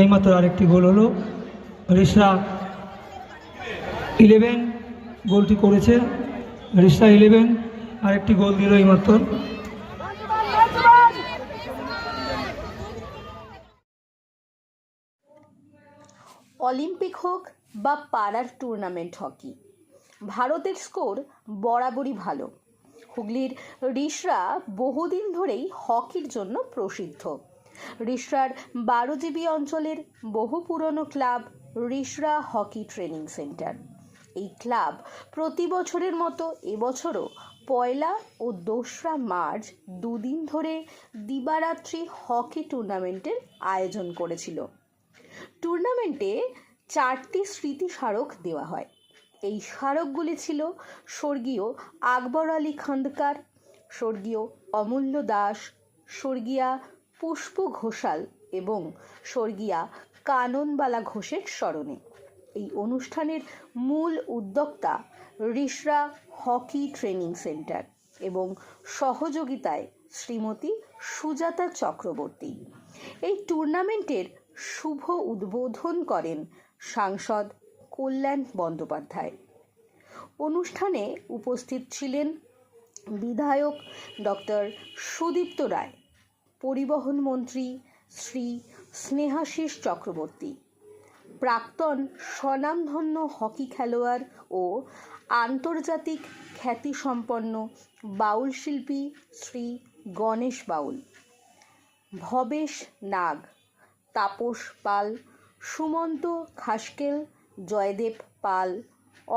এইমাত্র আরেকটি গোল হলো। রিসরা ইলেভেন গোলটি করেছে। রিসরা ইলেভেন আরেকটি গোল দিল এইমাত্র অলিম্পিক হোক বা পাড়ার টুর্নামেন্ট হকি ভারতের স্কোর বরাবরই ভালো। হুগলির রিসরা বহুদিন ধরেই হকির জন্য প্রসিদ্ধ। রিসরার বারো জিবি অঞ্চলের বহু পুরনো club Rishra hockey training centre এই ক্লাব প্রতি বছরের মতো এবছরও পয়লা ও দোসরা মার্চ দুদিন ধরে দিবারাত্রি হকি টুর্নামেন্টের আয়োজন করেছিল। টুর্নামেন্টে চারটি স্মৃতি স্মারক দেওয়া হয়। এই স্মারকগুলি ছিল স্বর্গীয় আকবর আলী খন্দকার, স্বর্গীয় অমূল্য দাস, স্বর্গীয়া পুষ্প ঘোষাল এবং স্বর্গীয়া কাননবালা ঘোষের স্মরণে। এই অনুষ্ঠানের মূল উদ্যোক্তা রিসরা হকি ট্রেনিং সেন্টার এবং সহযোগিতায় শ্রীমতী সুজাতা চক্রবর্তী। এই টুর্নামেন্টের শুভ উদ্বোধন করেন সাংসদ কল্যাণ বন্দ্যোপাধ্যায়। অনুষ্ঠানে উপস্থিত ছিলেন বিধায়ক ডক্টর সুদীপ্ত রায়, পরিবহন মন্ত্রী শ্রী স্নেহাশিস চক্রবর্তী, প্রাক্তন স্বনামধন্য হকি খেলোয়াড় ও আন্তর্জাতিক খ্যাতিসম্পন্ন বাউল শিল্পী শ্রী গণেশ বাউল, ভবেশ নাগ তাপস পাল, সুমন্ত খাসকেল, জয়দেব পাল,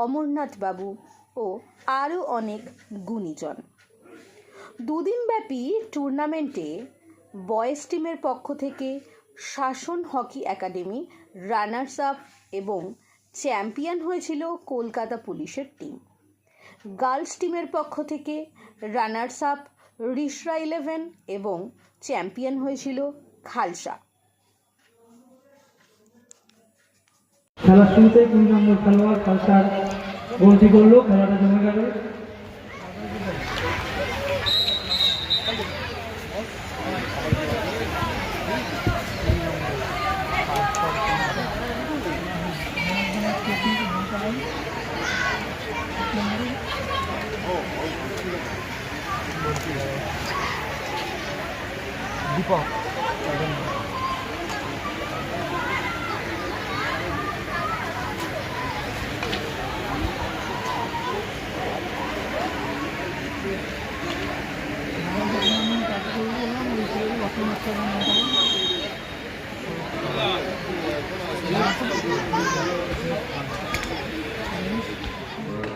অমরনাথ বাবু ও আরও অনেক গুণীজন। দুদিনব্যাপী টুর্নামেন্টে বয়েজ টিমের পক্ষ থেকে Shasan hockey academy, runners up এবং চ্যাম্পিয়ন হয়েছিল কলকাতা পুলিশের টিম। গার্লস টিমের পক্ষ থেকে রানার্স আপ রিসরা ইলেভেন এবং চ্যাম্পিয়ন হয়েছিল খালসা। খেলার শুরুতেই দুই নম্বর খেলোয়াড় খালসার গোলটি করল খেলাটা জমে গেল।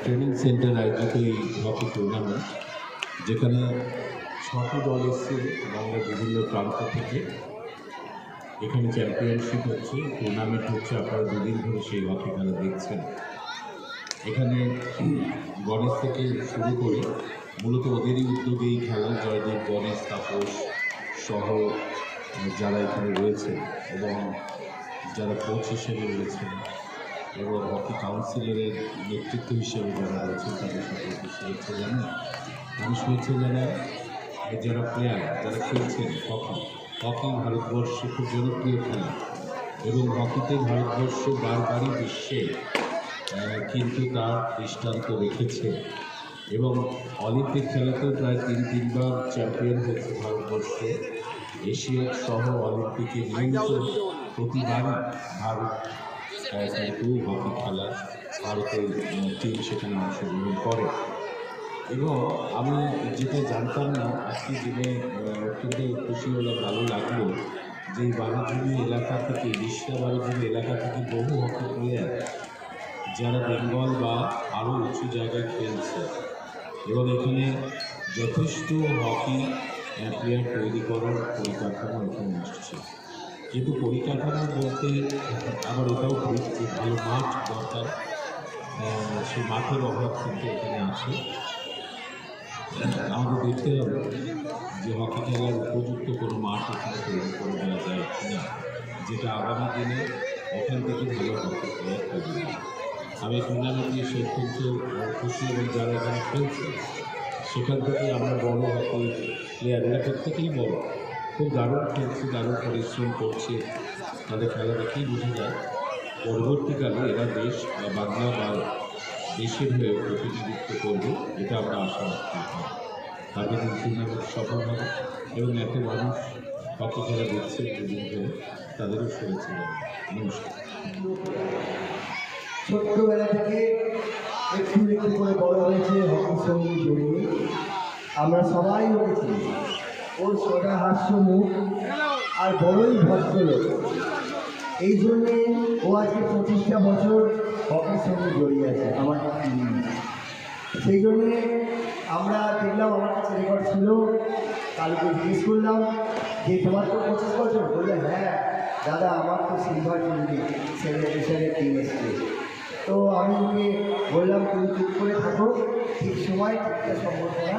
ট্রেনিং সেন্টার আয়োজিত এই হকি টুর্নামেন্ট যেখানে ছটি দল এসছে বাংলার বিভিন্ন প্রান্ত থেকে। এখানে চ্যাম্পিয়নশিপ হচ্ছে টুর্নামেন্ট হচ্ছে, আপনারা দুদিন ধরে সেই হকি খেলা দেখছেন। এখানে গণেশ থেকে শুরু করে মূলত ওদেরই উদ্যোগে এই খেলা, জয়দেব, গণেশ, তাপস সহ যারা এখানে রয়েছেন এবং যারা কোচ হিসেবে রয়েছেন এবং হকি কাউন্সিলরের নেতৃত্ব হিসেবে যারা রয়েছেন তাদের সকলকে শুভেচ্ছা জানাই। আমি শুভেচ্ছা জানাই যারা প্লেয়ার যারা খেলছেন হকি হকি ভারতবর্ষে খুব জনপ্রিয় খেলা। এবং হকিতে ভারতবর্ষ বারবারই বিশ্বে কিন্তু তার দৃষ্টান্ত রেখেছে। এবং অলিম্পিক খেলাতেও প্রায় তিন, তিনবার চ্যাম্পিয়ন হয়েছে ভারতবর্ষ। এশিয়া সহ অলিম্পিকে নিয়মিত প্রতিবারই ভারত কিন্তু হকি খেলা ভারতের টিম সেখানে অংশগ্রহণ করে। এবং আমি যেটা জানতাম না আজকে আহ, অত্যন্ত খুশি হলাম ভালো লাগল যে এই এলাকা থেকে বিশ্ব বারোজনী এলাকা থেকে বহু হকি প্লেয়ার যারা বেঙ্গল বা আরও উঁচু জায়গায় খেলছে। এবং এখানে যথেষ্ট হকি প্লেয়ার তৈরি করার পরিকাঠামো এখানে আসছে। কিন্তু পরিকাঠামো বলতে আবার এটাও যে ভালো মাঠ দরকার। সেই মাঠের অভাব কিন্তু এখানে আছে। আমাদের দেখতে হবে যে হকি খেলার উপযুক্ত কোনো মাঠ এখানে তৈরি করে দেওয়া যায় কিনা, যেটা আগামী দিনে এখান থেকে ভালো হতে প্লেয়ার তৈরি। আমি টুর্নামেন্টে এসে অত্যন্ত খুশি এবং যারা এখানে খেলছে, সেখান থেকে আমরা বড় হকি প্লেয়ার এরা প্রত্যেকেই বড়। খুব দারুণ খেলছে, দারুণ পরিশ্রম করছে। তাদের খেলা দেখেই বোঝা যায়, পরবর্তীকালে এরা দেশ বা বাংলা বা দেশের হয়ে প্রতিনিধিত্ব করবে, এটা আমরা আশা রাখতে পারি দিন টুর্নামেন্ট সফল হবে এবং এত মানুষ হকি খেলা দেখছে দুদিন ধরে, তাদেরও শুভেচ্ছা নমস্কার। ছোট্টবেলা থেকে একটু একটু করে বড় হয়েছে হকির সঙ্গে জড়িয়ে। আমরা সবাই ওকে চিনি ওর সোজা হাস্য মুখ আর বড়ই ভদ্রলোক এই জন্যে ও আজকে পঁচিশটা বছর হকির সঙ্গে জড়িয়ে আছে, আমার সেই জন্যে আমরা দেখলাম আমার কাছে রেকর্ড ছিল, কালকে জিজ্ঞেস করলাম। যে তোমার তো পঁচিশ বছর, বললে হ্যাঁ দাদা, আমার তো সিলভার জুবলি সেলিব্রেশনের টিম এসছে। তো আমি ওকে বললাম, তুমি চুপ করে থাকো, ঠিক সময় ঠিকটা সম্বর্ধনা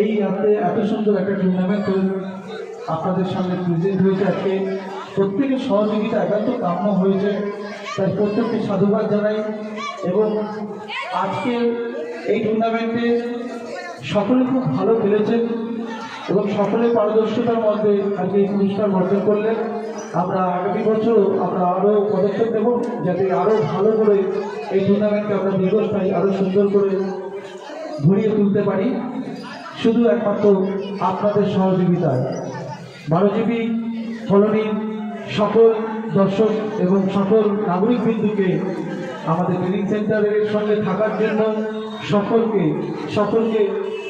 এই হাতে এত সুন্দর একটা টুর্নামেন্ট আপনাদের সামনে প্রেজেন্ট হয়েছে আজকে। প্রত্যেকের সহযোগিতা একান্ত কাম্য হয়েছে। তাই প্রত্যেককে সাধুবাদ জানাই এবং আজকে এই টুর্নামেন্টে সকলে খুব ভালো খেলেছেন এবং সকলে পারদর্শিতার মধ্যে আজকে এই পুরস্কার অর্জন করলেন। আমরা আগামী বছর আমরা আরও পদক্ষেপ নেব যাতে আরও ভালো করে এই টুর্নামেন্টকে আমরা দীর্ঘস্থায়ী আরও সুন্দর করে ঘুরিয়ে তুলতে পারি। শুধু একমাত্র আপনাদের সহযোগিতায়। বারোজীবী কলোনির সকল দর্শক এবং সকল নাগরিক বিন্দুকে আমাদের ট্রেনিং সেন্টারের সঙ্গে থাকার জন্য সকলকে সকলকে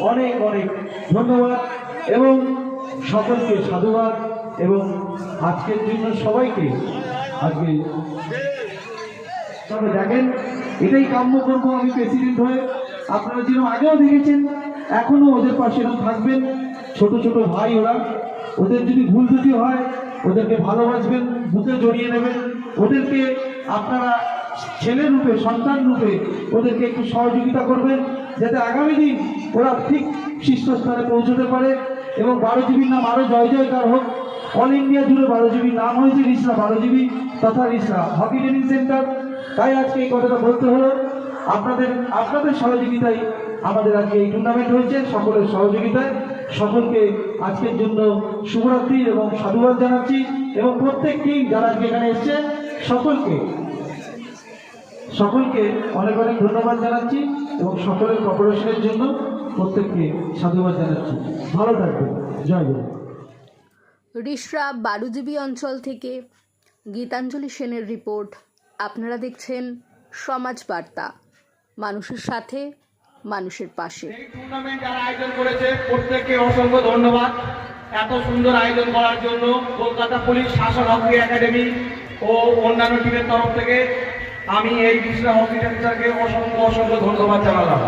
অনেক অনেক ধন্যবাদ এবং সকলকে সাধুবাদ এবং আজকের জন্য সবাইকে আজকে তবে দেখেন, এটাই কাম্য করব আমি প্রেসিডেন্ট হয়ে আপনারা যেরকম আগেও দেখেছেন এখনও ওদের পাশে এরকম থাকবেন। ছোট ছোট ভাই ওরা। ওদের যদি ভুল ত্রুটি হয়, ওদেরকে ভালোবাসবেন, বুকে জড়িয়ে নেবেন। ওদেরকে আপনারা ছেলে রূপে, সন্তান রূপে ওদেরকে একটু সহযোগিতা করবেন, যাতে আগামী দিন ওরা ঠিক শীর্ষস্থানে পৌঁছতে পারে। এবং বারো জিবির নাম আরও জয়, জয়কার হোক। অল ইন্ডিয়া জুড়ে বারো জিবির নাম হয়েছে রিসরা বারো জিবি তথা রিসরা। Hockey training centre. তাই আজকে এই কথাটা বলতে হলো। আপনাদের আপনাদের সহযোগিতায় আমাদের আজকে এই টুর্নামেন্ট হয়েছে, সকলের সহযোগিতায়। সকলকে আজকের জন্য শুভরাত্রি এবং সাধুবাদ জানাচ্ছি এবং প্রত্যেক টিম যারা আজকে এখানে এসছে, সকলকে সকলকে অনেক অনেক ধন্যবাদ জানাচ্ছি এবং সকলের কপারেশনের জন্য প্রত্যেককে সাধুবাদ জানাচ্ছি। ভালো থাকবেন। জয় গুরু রিসরা বারুজিবি অঞ্চল থেকে গীতাঞ্জলি সেনের রিপোর্ট। আপনারা দেখছেন সমাজ বার্তা। মানুষের সাথে, মানুষের পাশে। টুর্নামেন্ট যারা আয়োজন করেছে, প্রত্যেককে অসংখ্য ধন্যবাদ। এত সুন্দর আয়োজন করার জন্য Kolkata police Shasan hockey academy ও অন্যান্য টিমের তরফ থেকে আমি এই বিশ্ব হকি অসংখ্য অসংখ্য ধন্যবাদ জানালাম।